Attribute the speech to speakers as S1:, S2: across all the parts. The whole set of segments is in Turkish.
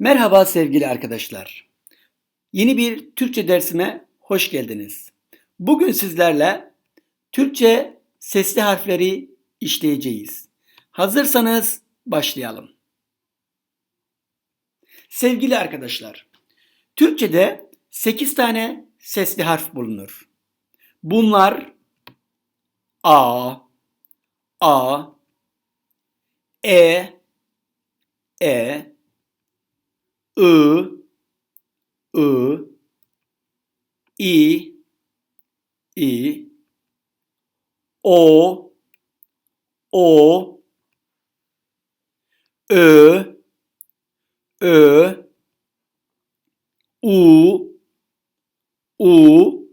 S1: Merhaba sevgili arkadaşlar. Yeni bir Türkçe dersime hoş geldiniz. Bugün sizlerle Türkçe sesli harfleri işleyeceğiz. Hazırsanız başlayalım. Sevgili arkadaşlar, Türkçe'de 8 tane sesli harf bulunur. Bunlar A, A, E, E, I, I, I, I, O, O, Ö, Ö, U, U,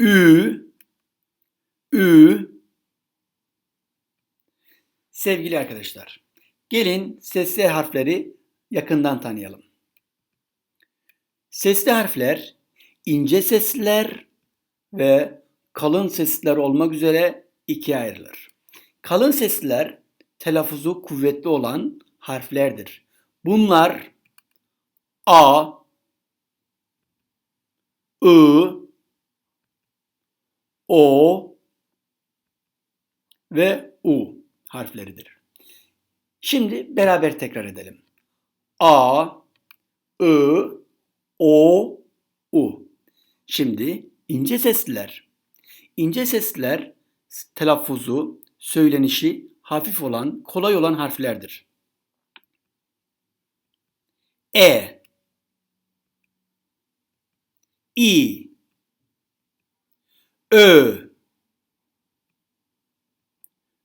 S1: Ü, Ü. Sevgili arkadaşlar, gelin sesli harfleri yakından tanıyalım. Sesli harfler ince sesliler ve kalın sesliler olmak üzere ikiye ayrılır. Kalın sesliler telaffuzu kuvvetli olan harflerdir. Bunlar A, I, O ve U harfleridir. Şimdi beraber tekrar edelim. A, I, O, U. Şimdi ince sesliler. İnce sesliler telaffuzu, söylenişi hafif olan, kolay olan harflerdir. E, İ, Ö,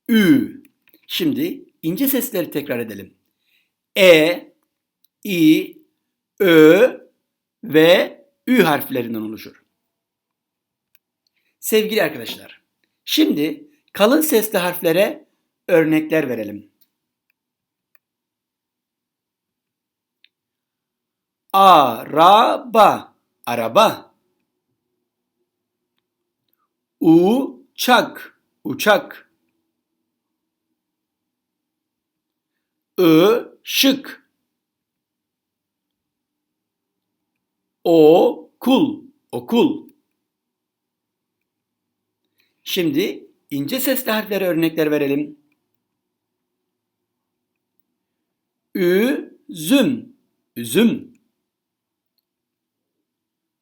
S1: Ü. Şimdi ince sesleri tekrar edelim. E, İ, Ö ve Ü harflerinden oluşur. Sevgili arkadaşlar, şimdi kalın sesli harflere örnekler verelim. Araba, araba. Uçak, uçak. Işık. Okul, okul. Şimdi ince sesli harflere örnekler verelim. Üzüm, üzüm.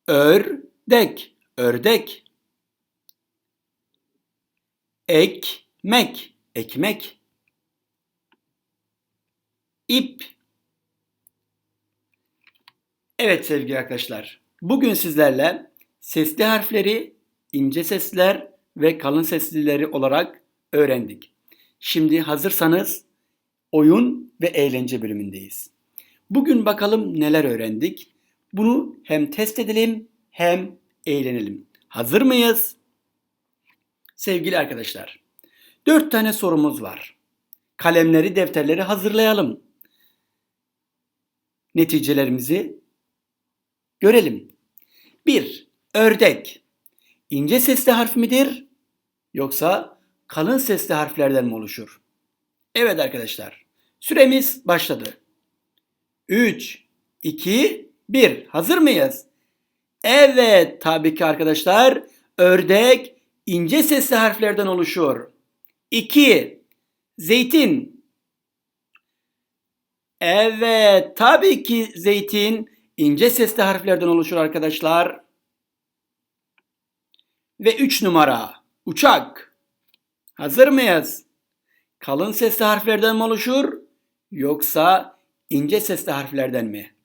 S1: Ördek, ördek. Ekmek, ekmek. İp. Evet sevgili arkadaşlar. Bugün sizlerle sesli harfleri, ince sesler ve kalın seslileri olarak öğrendik. Şimdi hazırsanız oyun ve eğlence bölümündeyiz. Bugün bakalım neler öğrendik. Bunu hem test edelim hem eğlenelim. Hazır mıyız? Sevgili arkadaşlar, dört tane sorumuz var. Kalemleri, defterleri hazırlayalım. Neticelerimizi görelim. 1. Ördek. İnce sesli harf midir yoksa kalın sesli harflerden mi oluşur? Evet arkadaşlar. Süremiz başladı. 3 2 1. Hazır mıyız? Evet, tabii ki arkadaşlar. Ördek ince sesli harflerden oluşur. 2. Zeytin. Evet, tabii ki zeytin ince sesli harflerden oluşur arkadaşlar. Ve 3 numara uçak. Hazır mıyız? Kalın sesli harflerden mi oluşur yoksa ince sesli harflerden mi?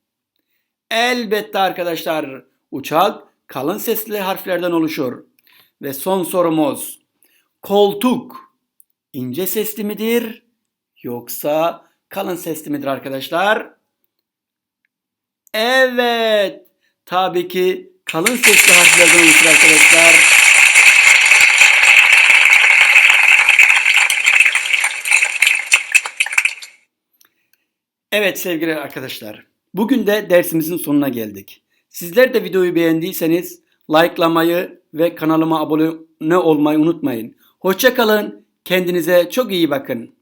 S1: Elbette arkadaşlar uçak kalın sesli harflerden oluşur. Ve son sorumuz koltuk ince sesli midir yoksa kalın sesli midir arkadaşlar? Evet. Tabii ki kalın sesli harflerden oluşur arkadaşlar. Evet sevgili arkadaşlar. Bugün de dersimizin sonuna geldik. Sizler de videoyu beğendiyseniz likelamayı ve kanalıma abone olmayı unutmayın. Hoşçakalın. Kendinize çok iyi bakın.